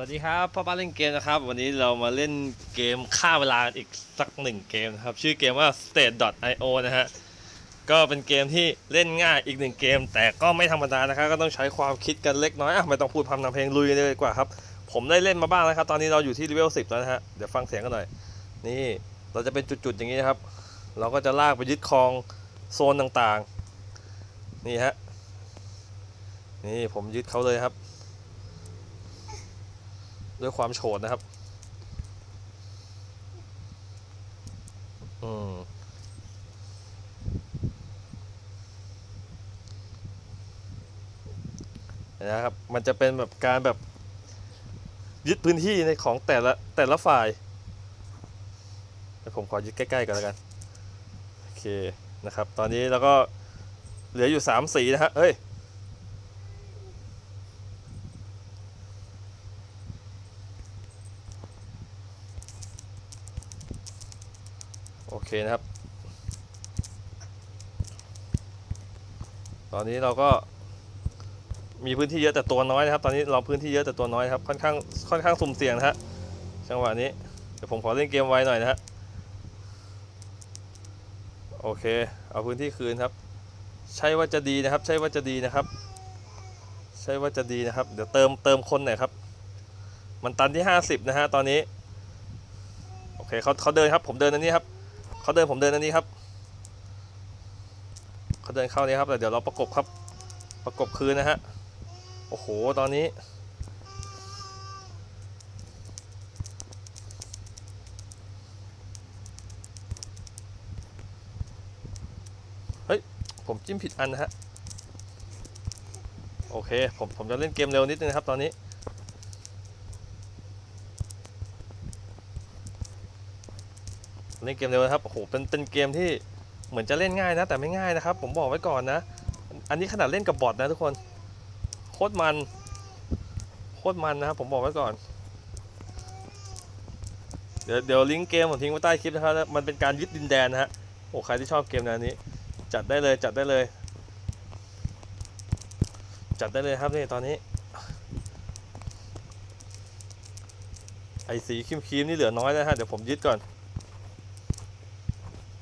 วัสดีครับพ่อป้าเล่นเกมนะครับ วันนี้เรามาเล่นเกมฆ่าเวลาอีกสักหนึ่งゲมนะครับ ชื่อเกมว่า state.io นะฮะก็เป็นเกมที่เล่นง่ายอีกหนึ่งเกม แต่ก็ไม่ธรรมดานะครับ ก็ต้องใช้ความคิดกันเล็กน้อยอะไม่ต้องพูดพำนำเพลงลุยเลยดีกว่าครับ ผมได้เล่นมาบ้างแล้วครับ ตอนนี้เราอยู่ที่เลเวล10 แล้วนะฮะเดี๋ยวฟังเสียงกันหน่อย นี่เราจะเป็นจุดๆอย่างนี้นะครับ เราก็จะลากไปยึดครองโซนต่างๆ นี่ฮะนี่ผมยึดเขาเลยครับ ด้วยความโฉดนะครับ อืมนะครับ มันจะเป็นแบบการแบบยึดพื้นที่ในของแต่ละแต่ละฝ่ายเดี๋ยวผมขอยึดใกล้ๆกันแล้วกัน โอเคนะครับ ตอนนี้เราก็เหลืออยู่สามสีนะฮะเฮ้ย อเคนะครับ ตอนนี้เราก็มีพื้นที่เยอะแต่ตัวน้อยนะครับ ตอนนี้เราพื้นที่เยอะแต่ตัวน้อยครับ ค่อนข้างค่อนข้างสุ่มเสี่ยงนะฮะ จังหวะนี้ เดี๋ยวผมขอเล่นเกมไวหน่อยนะฮะ โอเค เอาพื้นที่คืนครับ ใช่ว่าจะดีนะครับ ใช่ว่าจะดีนะครับ ใช่ว่าจะดีนะครับ เดี๋ยวเติมเติมคนหน่อยครับ มันตันที่ 50 นะฮะตอนนี้ โอเคเขาเขาเดินครับ ผมเดินอันนี้ครับ เขาเดินผมเดินอันนี้ครับเขาเดินเข้านี้ครับแต่เดี๋ยวเราประกบครับ ประกบคืนนะฮะโอ้โหตอนนี้เฮ้ยผมจิ้มผิดอันนะฮะโอเคผมผมจะเล่นเกมเร็วนิดนึงนะครับตอนนี้ เล่นเกมเร็วนะครับโอ้โหเป็นเป็นเกมที่เหมือนจะเล่นง่ายนะ แต่ไม่ง่ายนะครับ ผมบอกไว้ก่อนนะ อันนี้ขนาดเล่นกับบอทนะทุกคนโคตรมันโคตรมันนะครับผมบอกไว้ก่อน เดี๋ยวเดี๋ยวลิงก์เกมผมทิ้งไว้ใต้คลิปนะครับมันเป็นการยึดดินแดนนะฮะโอ้ใครที่ชอบเกมแนวนี้ จัดได้เลยจัดได้เลย จัดได้เลยครับนี่ตอนนี้ไอสีครีมๆนี่เหลือน้อยนะฮะเดี๋ยวผมยึดก่อน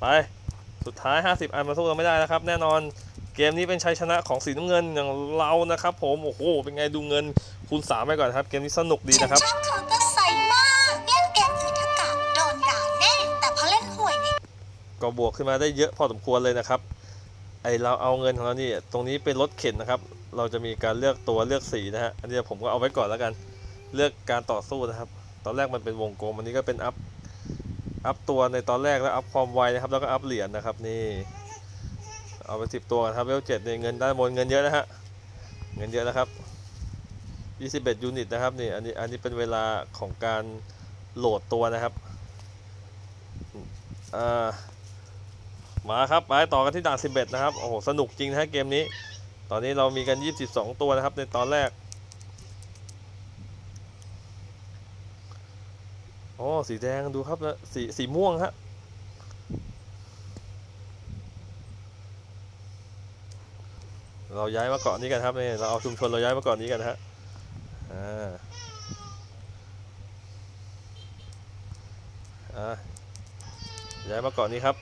ไปสุดท้าย 50 อันมาสู้เราไม่ได้นะครับ แน่นอนเกมนี้เป็นชัยชนะของสีน้ำเงินอย่างเรานะครับ ผมโอ้โหเป็นไงดูเงินคูณ3ไปก่อนครับเกมนี้สนุกดีนะครับฉันชอบเคาน์เตอร์ไซด์มากเล่นเกมอื่นถ้ากาดโดนด่าแน่แต่พอเล่นหวยนี่ก็บวกขึ้นมาได้เยอะพอสมควรเลยนะครับไอเราเอาเงินของเรานี่ตรงนี้เป็นรถเข็นนะครับ เราจะมีการเลือกตัวเลือกสีนะฮะอันนี้ผมก็เอาไว้ก่อนแล้วกัน เลือกการต่อสู้นะครับ ตอนแรกมันเป็นวงกลมอันนี้ก็เป็นอัพ อัพตัวในตอนแรกแล้วอัพความไวนะครับ แล้วก็อัพเหรียญนะครับนี่ เอาไปสิบตัวกันครับเวลเจ็ดเนี่ยเงินด้านบนเงินเยอะนะฮะเงินเยอะนะครับ21ยูนิตนะครับนี่อันนี้อันนี้เป็นเวลาของการโหลดตัวนะครับอ่ามาครับไปต่อกันที่ด่าน11 นะครับ โอ้โห สนุกจริงนะฮะเกมนี้ ตอนนี้เรามีกัน 22 ตัวนะครับในตอนแรก โอ้สีแดงดูครับนะสีสีม่วงฮะเราย้ายมาเกาะนี้กันครับนี่เราเอาชุมชนเราย้ายมาเกาะนี้กันฮะอ่าอ่าย้ายมาเกาะนี้ครับ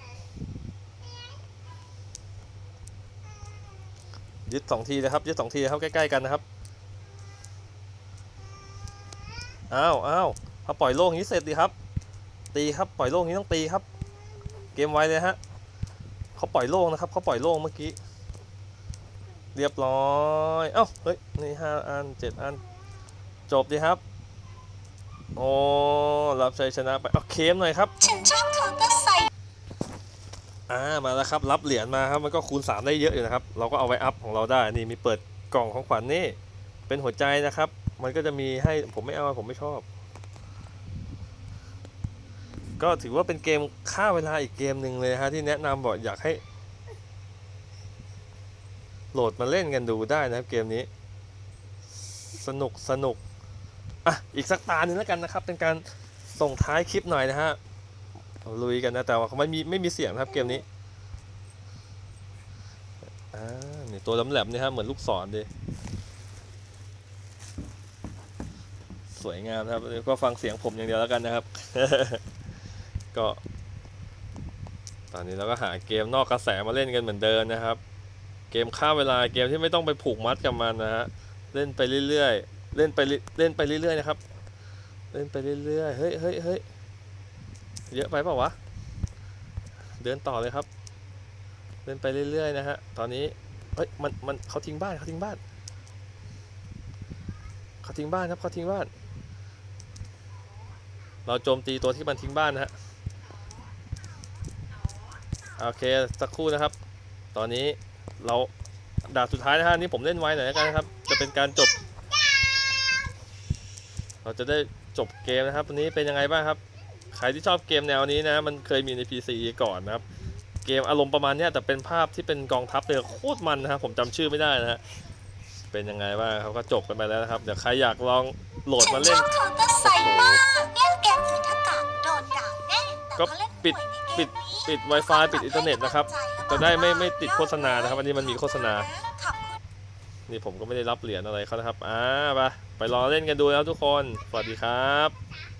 ยึดสองทีนะครับยึดสองทีนะครับใกล้ๆกันนะครับอ้าวอ้าว พอปล่อยโล่งนี้เสร็จดีครับ ตีครับปล่อยโล่งนี้ต้องตีครับ เกมไวเลยฮะเขาปล่อยโล่งนะครับเขาปล่อยโล่งเมื่อกี้ เรียบร้อยเอ้าเฮ้ยนี่ห้าอันเจ็ดอัน จบดีครับโอ้รับชัยชนะไปเอาเคมหน่อยครับฉันชอบเคาน์เตอร์ไซด์อ่ามาแล้วครับ รับเหรียญมาครับมันก็คูณ 3 ได้เยอะอยู่นะครับ เราก็เอาไว้อัพของเราได้นี่มีเปิดกล่องของขวัญนี่ เป็นหัวใจนะครับ มันก็จะมีให้ผมไม่เอาผมไม่ชอบ ก็ถือว่าเป็นเกมฆ่าเวลาอีกเกมหนึ่งเลยฮะที่แนะนำบอกอยากให้ โหลดมาเล่นกันดูได้นะครับเกมนี้ สนุกสนุกอะอีกสักตาหนึ่งแล้วกันนะครับ เป็นการส่งท้ายคลิปหน่อยนะฮะลุยกันนะแต่ว่าไม่มีไม่มีเสียงนะครับเกมนี้อ่านี่ตัวแหลมนี่ฮะเหมือนลูกศรดิสวยงามครับก็ฟังเสียงผมอย่างเดียวแล้วกันนะครับ ก็ ตอนนี้เราก็หาเกมนอกกระแสมาเล่นกันเหมือนเดิมนะครับ เกมฆ่าเวลาเกมที่ไม่ต้องไปผูกมัดกับมันนะฮะเล่นไปเรื่อยๆ เล่นไปเรื่อยเล่นไปเรื่อยๆนะครับ เล่นไปเรื่อยๆ เฮ้ยเฮ้ยเฮ้ยเยอะไปเปล่าวะ เดินต่อเลยครับ เล่นไปเรื่อยๆนะฮะ ตอนนี้เฮ้ยมันมันเขาทิ้งบ้านเขาทิ้งบ้านเขาทิ้งบ้านครับเขาทิ้งบ้าน เราโจมตีตัวที่มันทิ้งบ้านนะฮะ โอเคสักครู่นะครับ ตอนนี้เราดาบสุดท้ายนะฮะนี่ผมเล่นไว้หน่อยแล้วกันนะครับ จะเป็นการจบ เราจะได้จบเกมนะครับวันนี้เป็นยังไงบ้างครับ ใครที่ชอบเกมแนวนี้นะ มันเคยมีใน PC ก่อนนะครับ เกมอารมณ์ประมาณเนี้ยแต่เป็นภาพที่เป็นกองทัพเลยโคตรมันนะครับผมจำชื่อไม่ได้นะฮะเป็นยังไงบ้างครับก็จบกันไปแล้วนะครับ เดี๋ยวใครอยากลองโหลดฉัมานเล่ชนอบเคาน์เตอร์ไซด์มากเล่นเกมถือถ้ากากโดนด่าแน่แต่ก็พอเล่นปิดหวยในเกม ปิดปิด Wi-Fi ปิดอินเทอร์เน็ตนะครับ จะได้ไม่ไม่ติดโฆษณานะครับ อันนี้มันมีโฆษณา นี่ผมก็ไม่ได้รับเหรียญอะไรเขานะครับ อ่าไปไปรอเล่นกันดูแล้วทุกคน สวัสดีครับ